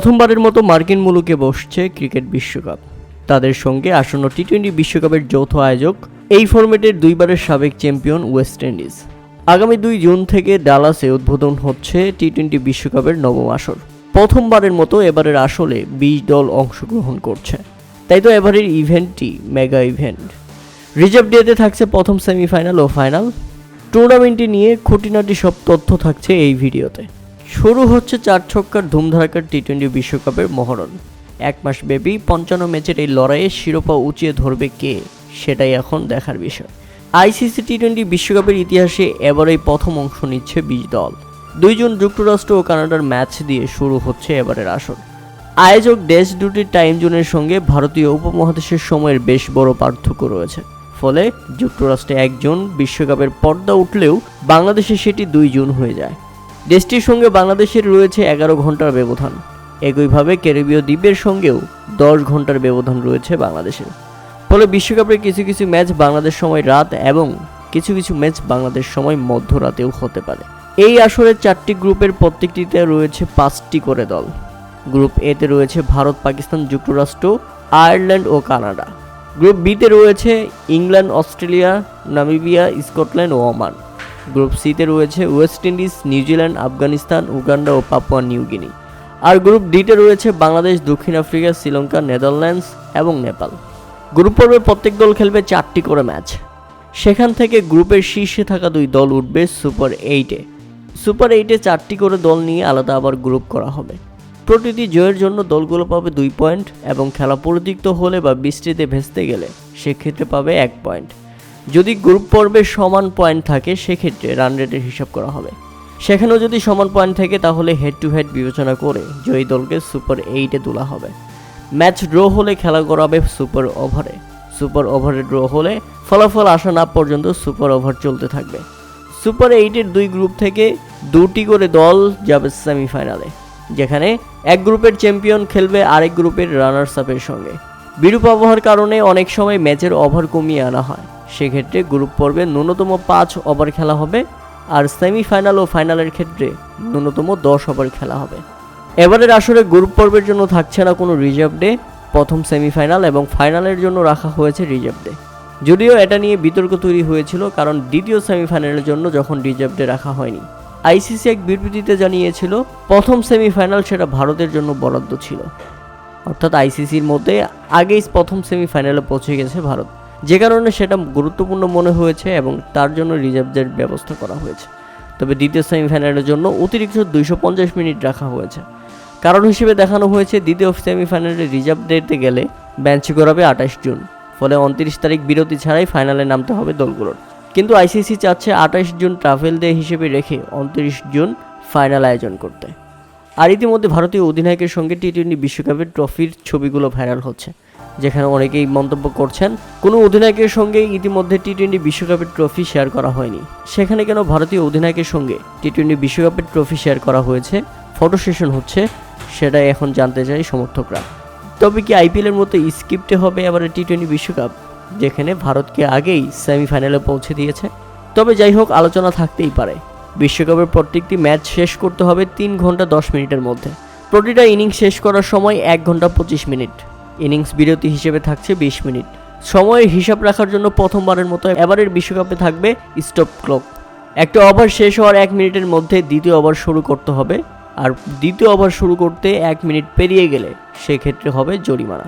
প্রথমবারের মতো মার্কিন মুলুকে বসছে ক্রিকেট বিশ্বকাপ। তাদের সঙ্গে আসন্ন টি টোয়েন্টি বিশ্বকাপের যৌথ আয়োজক এই ফরম্যাটের দুইবারের সাবেক চ্যাম্পিয়ন ওয়েস্ট ইন্ডিজ। আগামী দুই জুন থেকে ডালাসে উদ্বোধন হচ্ছে টি টোয়েন্টি বিশ্বকাপের নবম আসর। প্রথমবারের মতো এবারের আসলে বিশ দল অংশগ্রহণ করছে। তাই তো এবারের ইভেন্টটি মেগা ইভেন্ট। রিজার্ভ ডেতে থাকছে প্রথম সেমিফাইনাল ও ফাইনাল। টুর্নামেন্টটি নিয়ে খুঁটিনাটি সব তথ্য থাকছে এই ভিডিওতে। শুরু হচ্ছে চার ছক্কার ধুমধারাকার টি টোয়েন্টি বিশ্বকাপের মহরণ। এক মাস ব্যাপী পঞ্চান্ন ম্যাচের এই লড়াইয়ে শিরোপা উঁচিয়ে ধরবে কে, সেটাই এখন দেখার বিষয়। আইসিসি টি টোয়েন্টি বিশ্বকাপের ইতিহাসে এবারেই প্রথম অংশ নিচ্ছে বিশ দল। দুইজন যুক্তরাষ্ট্র ও কানাডার ম্যাচ দিয়ে শুরু হচ্ছে এবারের আসর। আয়োজক দেশ দুটির টাইম জোনের সঙ্গে ভারতীয় উপমহাদেশের সময়ের বেশ বড় পার্থক্য রয়েছে। ফলে যুক্তরাষ্ট্রে একজন বিশ্বকাপের পর্দা উঠলেও বাংলাদেশে সেটি দুই জুন হয়ে যায়। দেশটির সঙ্গে বাংলাদেশের রয়েছে এগারো ঘণ্টার ব্যবধান। একইভাবে ক্যারিবীয় দ্বীপের সঙ্গেও দশ ঘণ্টার ব্যবধান রয়েছে বাংলাদেশের। ফলে বিশ্বকাপের কিছু কিছু ম্যাচ বাংলাদেশ সময় রাত এবং কিছু কিছু ম্যাচ বাংলাদেশ সময় মধ্যরাতেও হতে পারে। এই আসরের চারটি গ্রুপের প্রত্যেকটিতে রয়েছে পাঁচটি করে দল। গ্রুপ এতে রয়েছে ভারত, পাকিস্তান, যুক্তরাষ্ট্র, আয়ারল্যান্ড ও কানাডা। গ্রুপ বিতে রয়েছে ইংল্যান্ড, অস্ট্রেলিয়া, নামিবিয়া, স্কটল্যান্ড ও ওমান। গ্রুপ সিতে রয়েছে West Indies, New Zealand, Afghanistan, Uganda ও পাপুয়া নিউগিনি আর গ্রুপ ডিতে রয়েছে বাংলাদেশ, দক্ষিণ আফ্রিকা, শ্রীলঙ্কা, নেদারল্যান্ডস এবং নেপাল। গ্রুপ পর্বে প্রত্যেক দল খেলবে চারটি করে ম্যাচ। সেখান থেকে গ্রুপের শীর্ষে থাকা দুই দল উঠবে সুপার এইটে। সুপার এইটে চারটি করে দল নিয়ে আলাদা আবার গ্রুপ করা হবে। প্রতিটি জয়ের জন্য দলগুলো পাবে দুই পয়েন্ট এবং খেলা পরিতিক্ত হলে বা বৃষ্টিতে ভেস্তে গেলে সেক্ষেত্রে পাবে এক পয়েন্ট। যদি গ্রুপ পর্বে সমান পয়েন্ট থাকে, সেক্ষেত্রে রান রেটের হিসাব করা হবে। সেখানেও যদি সমান পয়েন্ট থাকে, তাহলে হেড টু হেড বিবেচনা করে জয়ী দলকে সুপার এইটে তোলা হবে। ম্যাচ ড্র হলে খেলা করাবে সুপার ওভারে সুপার ওভারে ড্র হলে ফলাফল আসা না পর্যন্ত সুপার ওভার চলতে থাকবে। সুপার এইটের দুই গ্রুপ থেকে দুটি করে দল যাবে সেমিফাইনালে যেখানে এক গ্রুপের চ্যাম্পিয়ন খেলবে আরেক গ্রুপের রানার্স আপের সঙ্গে। বিরূপ আবহাওয়ার কারণে অনেক সময় ম্যাচের ওভার কমিয়ে আনা হয়। সেক্ষেত্রে গ্রুপ পর্বে ন্যূনতম পাঁচ ওভার খেলা হবে আর সেমিফাইনাল ও ফাইনালের ক্ষেত্রে ন্যূনতম দশ ওভার খেলা হবে। এবারের আসরে গ্রুপ পর্বের জন্য থাকছে না কোনো রিজার্ভ ডে প্রথম সেমিফাইনাল এবং ফাইনালের জন্য রাখা হয়েছে রিজার্ভ ডে যদিও এটা নিয়ে বিতর্ক তৈরি হয়েছিল কারণ দ্বিতীয় সেমিফাইনালের জন্য যখন রিজার্ভ ডে রাখা হয়নি। আইসিসি এক বিবৃতিতে জানিয়েছিল, প্রথম সেমিফাইনাল সেটা ভারতের জন্য বরাদ্দ ছিল। অর্থাৎ আইসিসির মধ্যে আগেই প্রথম সেমিফাইনালে পৌঁছে গেছে ভারত। যে কারণে সেটা গুরুত্বপূর্ণ মনে হয়েছে এবং তার জন্য রিজার্ভদের ব্যবস্থা করা হয়েছে। তবে দ্বিতীয় সেমিফাইনালের জন্য অতিরিক্ত দুইশো পঞ্চাশ মিনিট রাখা হয়েছে। কারণ হিসেবে দেখানো হয়েছে দ্বিতীয় সেমিফাইনালে রিজার্ভ দিতে গেলে বেঞ্চ করাবে আঠাশ জুন। ফলে উনত্রিশ তারিখ বিরতি ছাড়াই ফাইনালে নামতে হবে দলগুলোর। কিন্তু আইসিসি চাচ্ছে আঠাশ জুন ট্রাভেল ডে হিসেবে রেখে উনত্রিশ জুন ফাইনাল আয়োজন করতে। আর ইতিমধ্যে ভারতীয় অধিনায়কের সঙ্গে টি টোয়েন্টি বিশ্বকাপের ট্রফির ছবিগুলো ভাইরাল হচ্ছে। যেখানে অনেকেই মন্তব্য করছেন, কোনো অধিনায়কের সঙ্গে ইতিমধ্যে টি টোয়েন্টি বিশ্বকাপের ট্রফি শেয়ার করা হয়নি। সেখানে কেন ভারতীয় অধিনায়কের সঙ্গে টি টোয়েন্টি বিশ্বকাপের ট্রফি শেয়ার করা হয়েছে? ফটো সেশন হচ্ছে, সেটাই এখন জানতে চাই সমর্থকরা। তবে কি আইপিএলের মতো স্ক্রিপ্টে হবে এবারে টি টোয়েন্টি বিশ্বকাপ, যেখানে ভারতকে আগেই সেমিফাইনালে পৌঁছে দিয়েছে? তবে যাই হোক, আলোচনা থাকতেই পারে। বিশ্বকাপের প্রত্যেকটি ম্যাচ শেষ করতে হবে তিন ঘণ্টা দশ মিনিটের মধ্যে। প্রতিটা ইনিংস শেষ করার সময় এক ঘণ্টা পঁচিশ মিনিট। ইনিংস বিরতি হিসেবে থাকছে বিশ মিনিট। সময়ের হিসাব রাখার জন্য প্রথমবারের মতো এবারের বিশ্বকাপে থাকবে স্টপ ক্লক। একটা ওভার শেষ হওয়ার এক মিনিটের মধ্যে দ্বিতীয় ওভার শুরু করতে হবে। আর দ্বিতীয় ওভার শুরু করতে এক মিনিট পেরিয়ে গেলে সেক্ষেত্রে হবে জরিমানা।